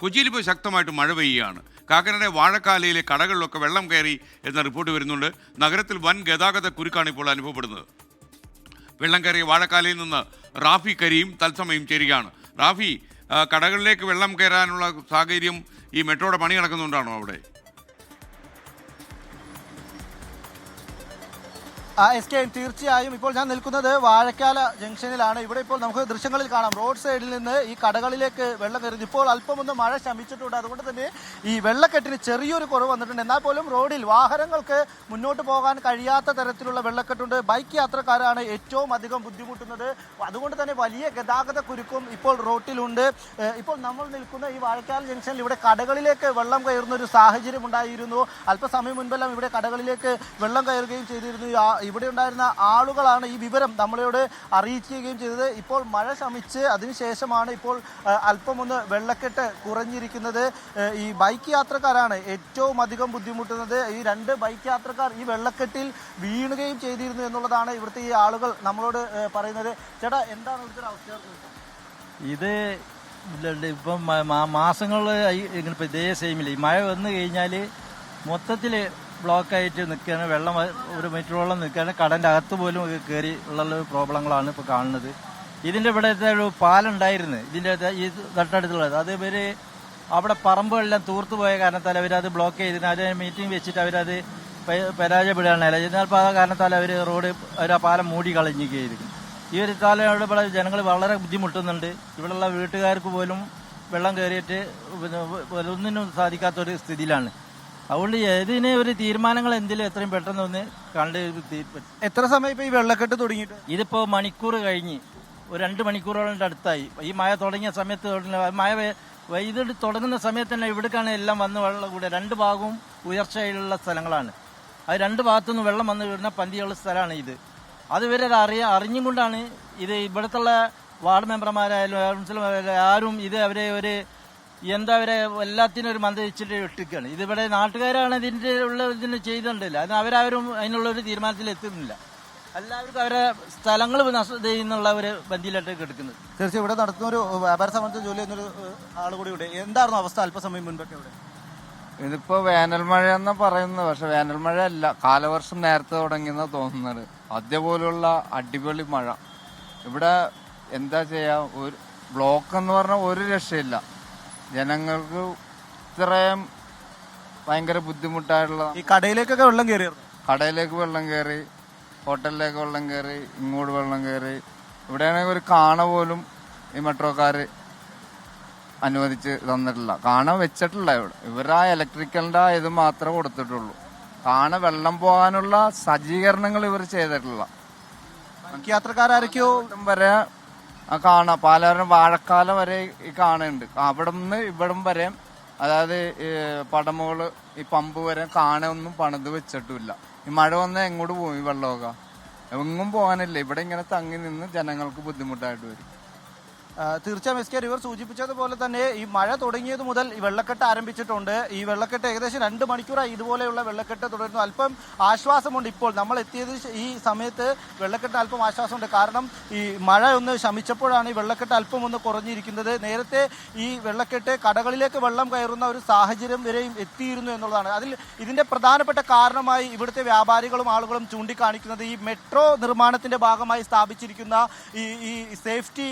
കൊച്ചിയിൽ ഇപ്പോൾ ശക്തമായിട്ട് മഴ പെയ്യുകയാണ്. കാക്കനാട് വാഴക്കാലയിലെ കടകളിലൊക്കെ വെള്ളം കയറി എന്ന റിപ്പോർട്ട് വരുന്നുണ്ട്. നഗരത്തിൽ വൻ ഗതാഗത കുരുക്കാണ് ഇപ്പോൾ അനുഭവപ്പെടുന്നത്. വെള്ളം കയറിയ വാഴക്കാലയിൽ നിന്ന് റാഫി കരിയും തത്സമയം ചേരുകയാണ്. റാഫി കടകളിലേക്ക് വെള്ളം കയറാനുള്ള സാഹചര്യം ഈ മെട്രോയുടെ പണി നടക്കുന്നുണ്ടാണോ അവിടെ? എസ് കെ തീർച്ചയായും ഇപ്പോൾ ഞാൻ നിൽക്കുന്നത് വാഴക്കാല ജംഗ്ഷനിലാണ്. ഇവിടെ ഇപ്പോൾ നമുക്ക് ദൃശ്യങ്ങളിൽ കാണാം. റോഡ് സൈഡിൽ നിന്ന് ഈ കടകളിലേക്ക് വെള്ളം കയറുന്നു. ഇപ്പോൾ അല്പമൊന്ന് മഴ ശമിച്ചിട്ടുണ്ട്. അതുകൊണ്ട് തന്നെ ഈ വെള്ളക്കെട്ടിന് ചെറിയൊരു കുറവ് വന്നിട്ടുണ്ട്. എന്നാൽ പോലും റോഡിൽ വാഹനങ്ങൾക്ക് മുന്നോട്ട് പോകാൻ കഴിയാത്ത തരത്തിലുള്ള വെള്ളക്കെട്ടുണ്ട്. ബൈക്ക് യാത്രക്കാരാണ് ഏറ്റവും അധികം ബുദ്ധിമുട്ടുന്നത്. അതുകൊണ്ട് തന്നെ വലിയ ഗതാഗത കുരുക്കും ഇപ്പോൾ റോട്ടിലുണ്ട്. ഇപ്പോൾ നമ്മൾ നിൽക്കുന്ന ഈ വാഴക്കാല ജംഗ്ഷനിൽ ഇവിടെ കടകളിലേക്ക് വെള്ളം കയറുന്ന ഒരു സാഹചര്യം ഉണ്ടായിരുന്നു. അല്പസമയം മുൻപെല്ലാം ഇവിടെ കടകളിലേക്ക് വെള്ളം കയറുകയും ചെയ്തിരുന്നു. ആ- ഇവിടെ ഉണ്ടായിരുന്ന ആളുകളാണ് ഈ വിവരം നമ്മളോട് അറിയിക്കുകയും ചെയ്തത്. ഇപ്പോൾ മഴ ശമിച്ച് അതിനുശേഷമാണ് ഇപ്പോൾ അല്പം അല്പമൊന്ന് വെള്ളക്കെട്ട് കുറഞ്ഞിരിക്കുന്നത്. ഈ ബൈക്ക് യാത്രക്കാരാണ് ഏറ്റവും അധികം ബുദ്ധിമുട്ടുന്നത്. ഈ രണ്ട് ബൈക്ക് യാത്രക്കാർ ഈ വെള്ളക്കെട്ടിൽ വീണുകയും ചെയ്തിരുന്നു എന്നുള്ളതാണ് ഇവിടുത്തെ ഈ ആളുകൾ നമ്മളോട് പറയുന്നത്. ചേട്ടാ എന്താണ് ഇവിടുത്തെ അവസ്ഥ? ഇത് ഇപ്പം മാസങ്ങൾ ഇങ്ങനെ ഇതേ സെയിമില്ല ഈ മഴ വന്നു കഴിഞ്ഞാൽ മൊത്തത്തിൽ ബ്ലോക്കായിട്ട് നിൽക്കുകയാണ് വെള്ളം ഒരു മീറ്ററോളം നിൽക്കുകയാണ് കടന്റെ അകത്ത് പോലും കയറി ഉള്ള പ്രോബ്ലങ്ങളാണ് ഇപ്പോൾ കാണുന്നത്. ഇതിന്റെ ഇവിടുത്തെ ഒരു പാലുണ്ടായിരുന്നു. ഇതിന്റെ ഈ തൊട്ടടുത്തുള്ളത്. അത് ഇവർ അവിടെ പറമ്പുകളെല്ലാം തൂർത്തു പോയ കാരണത്താൽ അവരത് ബ്ലോക്ക് ചെയ്തിരുന്നു അത് മീറ്റിംഗ് വെച്ചിട്ട് അവരത് പരാജയപ്പെടുകയാണ് എന്നാൽ ഇപ്പോൾ ആ കാരണത്താൽ അവർ റോഡ് അവർ ആ പാലം മൂടി കളഞ്ഞിരിക്കുകയായിരുന്നു ഈ ഒരു കാലയോട് ഇവിടെ ജനങ്ങൾ വളരെ ബുദ്ധിമുട്ടുന്നുണ്ട്. ഇവിടെയുള്ള വീട്ടുകാർക്ക് പോലും വെള്ളം കയറിയിട്ട് ഒന്നിനും സാധിക്കാത്തൊരു സ്ഥിതിയിലാണ്. അതുകൊണ്ട് ഇതിന് ഒരു തീരുമാനങ്ങൾ എന്തിലും എത്രയും പെട്ടെന്ന് ഒന്ന് കണ്ട് എത്ര സമയം ഇപ്പൊ ഈ വെള്ളക്കെട്ട് തുടങ്ങിയിട്ട്? ഇതിപ്പോ മണിക്കൂർ കഴിഞ്ഞ് ഒരു രണ്ട് മണിക്കൂറോളം അടുത്തായി. ഈ മഴ തുടങ്ങിയ സമയത്ത് മഴ ഇത് തുടങ്ങുന്ന സമയത്ത് തന്നെ ഇവിടേക്കാണ് എല്ലാം വന്ന് വെള്ളം കൂടെ രണ്ട് ഭാഗവും ഉയർച്ചയിലുള്ള സ്ഥലങ്ങളാണ്. അത് രണ്ട് ഭാഗത്തുനിന്ന് വെള്ളം വന്ന് വീഴുന്ന പന്തിയുള്ള സ്ഥലമാണ് ഇത്. അത് ഇവരെ അറിയ അറിഞ്ഞും കൊണ്ടാണ് ഇത് ഇവിടുത്തുള്ള വാർഡ് മെമ്പർമാരായാലും കൗൺസിലർമാരായാലും ആരും ഇത് അവരെ ഒരു എന്താ അവരെ എല്ലാത്തിനും ഒരു മന്ദരിച്ചിട്ട് ഇട്ടിരിക്കുകയാണ് ഇതിവിടെ നാട്ടുകാരാണ് ഇതിന്റെ ഉള്ള ഇതിന് ചെയ്തിട്ടില്ല അത് അവരാരും അതിനുള്ള ഒരു തീരുമാനത്തിൽ എത്തുന്നില്ല. എല്ലാവർക്കും അവരെ സ്ഥലങ്ങൾ നഷ്ട ചെയ്യുന്നുള്ള ഒരു ബന്ധിയിലായിട്ട് എടുക്കുന്നത് തീർച്ചയായും ഇവിടെ നടത്തുന്ന ഒരു വ്യാപാര സംബന്ധിച്ച ജോലി എന്നൊരു ഒരു ആൾ കൂടി ഇവിടെ. എന്തായിരുന്നു അവസ്ഥ അല്പസമയം മുൻപൊക്കെ ഇവിടെ? ഇതിപ്പോ വേനൽ മഴ എന്ന് പറയുന്നത്. പക്ഷെ വേനൽ മഴ അല്ല. കാലവർഷം നേരത്തെ തുടങ്ങിയെന്ന് തോന്നുന്നത്. അതേപോലുള്ള അടിപൊളി മഴ. ഇവിടെ എന്താ ചെയ്യാ? ഒരു ബ്ലോക്ക് എന്ന് പറഞ്ഞാൽ ഒരു രക്ഷയില്ല. ജനങ്ങൾക്ക് ഇത്രയും ഭയങ്കര ബുദ്ധിമുട്ടായിട്ടുള്ള ഈ കടയിലേക്കൊക്കെ വെള്ളം കയറി കടയിലേക്ക് വെള്ളം കയറി ഹോട്ടലിലേക്ക് വെള്ളം കയറി ഇങ്ങോട്ട് വെള്ളം കയറി. ഇവിടെയാണെങ്കിൽ ഒരു കാണ പോലും ഈ മെട്രോക്കാർ അനുവദിച്ച് തന്നിട്ടില്ല. കാണ വെച്ചിട്ടില്ല ഇവിടെ. ഇവർ ആ ഇലക്ട്രിക്കലിന്റെ ആ ഇത് മാത്രമേ കൊടുത്തിട്ടുള്ളൂ. കാണ വെള്ളം പോകാനുള്ള സജ്ജീകരണങ്ങൾ ഇവർ ചെയ്തിട്ടില്ല. യാത്രക്കാരൊക്കെയോ വരെ കാണ. പാലാരം വാഴക്കാലം വരെ ഈ കാണുന്നുണ്ട്. അവിടെ നിന്ന് ഇവിടം വരെ അതായത് ഈ പടമുകൾ ഈ പമ്പ് വരെ കാണൊന്നും പണിത് വെച്ചിട്ടില്ല. ഈ മഴ വന്നാൽ എങ്ങോട്ട് ഈ വെള്ളമൊക്കെ? എങ്ങും പോകാനില്ല. ഇവിടെ ഇങ്ങനെ തങ്ങി നിന്ന് ജനങ്ങൾക്ക് ബുദ്ധിമുട്ടായിട്ട് വരും. തീർച്ചയായും എസ് കെ റിവർ സൂചിപ്പിച്ചതുപോലെ തന്നെ ഈ മഴ തുടങ്ങിയത് മുതൽ ഈ വെള്ളക്കെട്ട് ആരംഭിച്ചിട്ടുണ്ട്. ഈ വെള്ളക്കെട്ട് ഏകദേശം രണ്ട് മണിക്കൂറായി ഇതുപോലെയുള്ള വെള്ളക്കെട്ട് തുടരുന്നു. അല്പം ആശ്വാസമുണ്ട് ഇപ്പോൾ. നമ്മൾ എത്തിയത് ഈ സമയത്ത് വെള്ളക്കെട്ട് അല്പം ആശ്വാസമുണ്ട്. കാരണം ഈ മഴ ഒന്ന് ശമിച്ചപ്പോഴാണ് ഈ വെള്ളക്കെട്ട് അല്പം ഒന്ന് കുറഞ്ഞിരിക്കുന്നത്. നേരത്തെ ഈ വെള്ളക്കെട്ട് കടകളിലേക്ക് വെള്ളം കയറുന്ന ഒരു സാഹചര്യം വരെയും എത്തിയിരുന്നു എന്നുള്ളതാണ്. അതിൽ ഇതിന്റെ പ്രധാനപ്പെട്ട കാരണമായി ഇവിടുത്തെ വ്യാപാരികളും ആളുകളും ചൂണ്ടിക്കാണിക്കുന്നത് ഈ മെട്രോ നിർമ്മാണത്തിന്റെ ഭാഗമായി സ്ഥാപിച്ചിരിക്കുന്ന ഈ ഈ സേഫ്റ്റി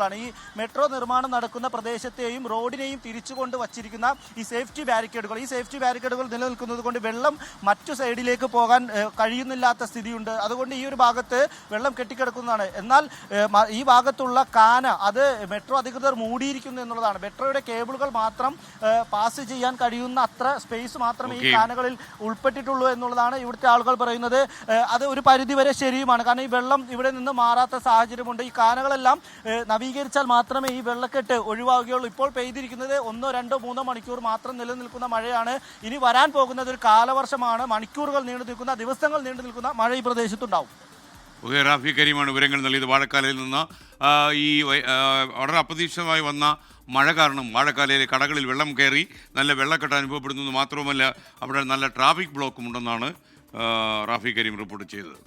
ബാരിക്കേഡുകളാണ് ഈ മെട്രോ നിർമ്മാണം നടക്കുന്ന പ്രദേശത്തെയും റോഡിനെയും തിരിച്ചുകൊണ്ട് വച്ചിരിക്കുന്ന ഈ സേഫ്റ്റി ബാരിക്കേഡുകൾ. ഈ സേഫ്റ്റി ബാരിക്കേഡുകൾ നിലനിൽക്കുന്നത് കൊണ്ട് വെള്ളം മറ്റു സൈഡിലേക്ക് പോകാൻ കഴിയുന്നില്ലാത്ത സ്ഥിതിയുണ്ട്. അതുകൊണ്ട് ഈ ഒരു ഭാഗത്ത് വെള്ളം കെട്ടിക്കിടക്കുന്നതാണ്. എന്നാൽ ഈ ഭാഗത്തുള്ള കാന അത് മെട്രോ അധികൃതർ മൂടിയിരിക്കുന്നു എന്നുള്ളതാണ്. മെട്രോയുടെ കേബിളുകൾ മാത്രം പാസ് ചെയ്യാൻ കഴിയുന്ന അത്ര സ്പേസ് മാത്രമേ ഈ കാനകളിൽ ഉൾപ്പെട്ടിട്ടുള്ളൂ എന്നുള്ളതാണ് ഇവിടുത്തെ ആളുകൾ പറയുന്നത്. അത് ഒരു പരിധിവരെ ശരിയുമാണ്. കാരണം ഈ വെള്ളം ഇവിടെ നിന്ന് മാറാത്ത സാഹചര്യമുണ്ട്. ഈ കാനകളെല്ലാം നവീകരിച്ചാൽ മാത്രമേ ഈ വെള്ളക്കെട്ട് ഒഴിവാകുകയുള്ളൂ. ഇപ്പോൾ പെയ്തിരിക്കുന്നത് ഒന്നോ രണ്ടോ മൂന്നോ മണിക്കൂർ മാത്രം നിലനിൽക്കുന്ന മഴയാണ്. ഇനി വരാൻ പോകുന്നത് ഒരു കാലവർഷമാണ്. മണിക്കൂറുകൾ നീണ്ടു നിൽക്കുന്ന ദിവസങ്ങൾ നീണ്ടു നിൽക്കുന്ന മഴ ഈ പ്രദേശത്തുണ്ടാവും. ഓക്കെ റാഫി കരീമാണ് വിവരങ്ങൾ നൽകിയത്. വാഴക്കാലയിൽ നിന്ന് ഈ വളരെ അപ്രതീക്ഷിതമായി വന്ന മഴ കാരണം വാഴക്കാലയിലെ കടകളിൽ വെള്ളം കയറി നല്ല വെള്ളക്കെട്ട് അനുഭവപ്പെടുന്നു മാത്രവുമല്ല അവിടെ നല്ല ട്രാഫിക് ബ്ലോക്കും ഉണ്ടെന്നാണ് റാഫി കരീം റിപ്പോർട്ട് ചെയ്തത്.